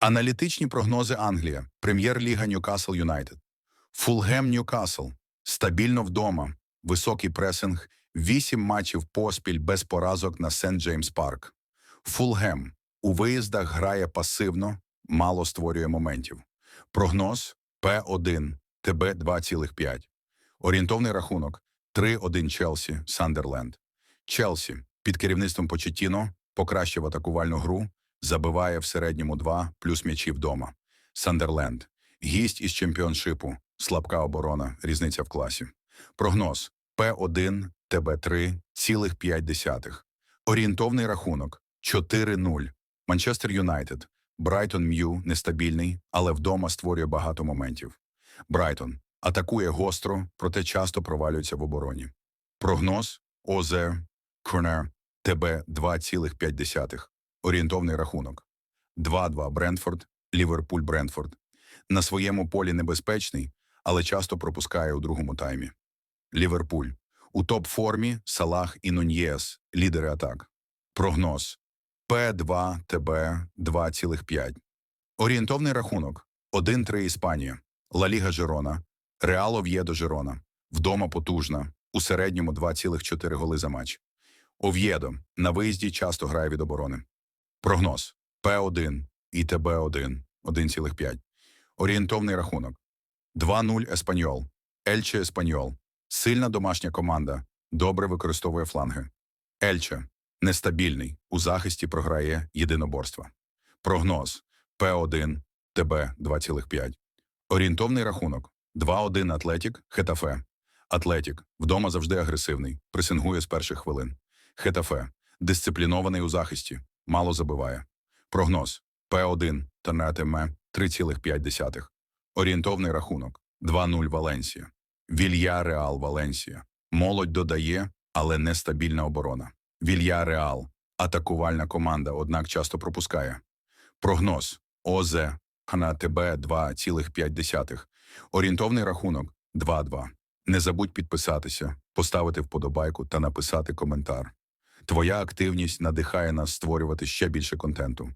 Аналітичні прогнози Англія, Прем'єр-ліга Ньюкасл Юнайтед. Фулгем Ньюкасл. Стабільно вдома. Високий пресинг. Вісім матчів поспіль без поразок на Сент Джеймс Парк. Фулгем. У виїздах грає пасивно, мало створює моментів. Прогноз П1, ТБ 2,5. Орієнтовний рахунок 3-1 Челсі, Сандерленд. Челсі під керівництвом Почетіно покращив атакувальну гру, забиває в середньому 2 плюс м'ячі вдома. Сандерленд. Гість із чемпіоншипу, слабка оборона, різниця в класі. Прогноз П1, ТБ3, цілих 5. Орієнтовний рахунок 4-0. Манчестер Юнайтед. Брайтон М'ю нестабільний, але вдома створює багато моментів. Брайтон атакує гостро, проте часто провалюється в обороні. Прогноз ОЗ Корнер ТБ 2,5. Орієнтовний рахунок 2-2 Брентфорд, Ліверпуль Брентфорд. На своєму полі небезпечний, але часто пропускає у другому таймі. Ліверпуль. У топ-формі Салах і Нуньєс, лідери атак. Прогноз П2 ТБ 2,5. Орієнтовний рахунок 1-3 Іспанія, Ла Ліга Жирона, Реал Ов'єдо Жирона. Вдома потужна, у середньому 2,4 голи за матч. Ов'єдо на виїзді часто грає від оборони. Прогноз П1 і ТБ1 1,5. Орієнтовний рахунок 2-0 Еспаньол, Ельче Еспаньол. Сильна домашня команда, добре використовує фланги. Ельче нестабільний, у захисті програє єдиноборства. Прогноз П1 ТБ 2,5. Орієнтовний рахунок 2-1 Атлетік, Хетафе. Атлетік вдома завжди агресивний, пресингує з перших хвилин. Хетафе дисциплінований у захисті, мало забиває. Прогноз П1 та 3,5. Орієнтовний рахунок 2-0 Валенсія. Вілья Реал Валенсія. Молодь додає, але нестабільна оборона. Вілья Реал. Атакувальна команда, однак часто пропускає. Прогноз ОЗ на ТБ 2,5. Орієнтовний рахунок 2-2. Не забудь підписатися, поставити вподобайку та написати коментар. Твоя активність надихає нас створювати ще більше контенту.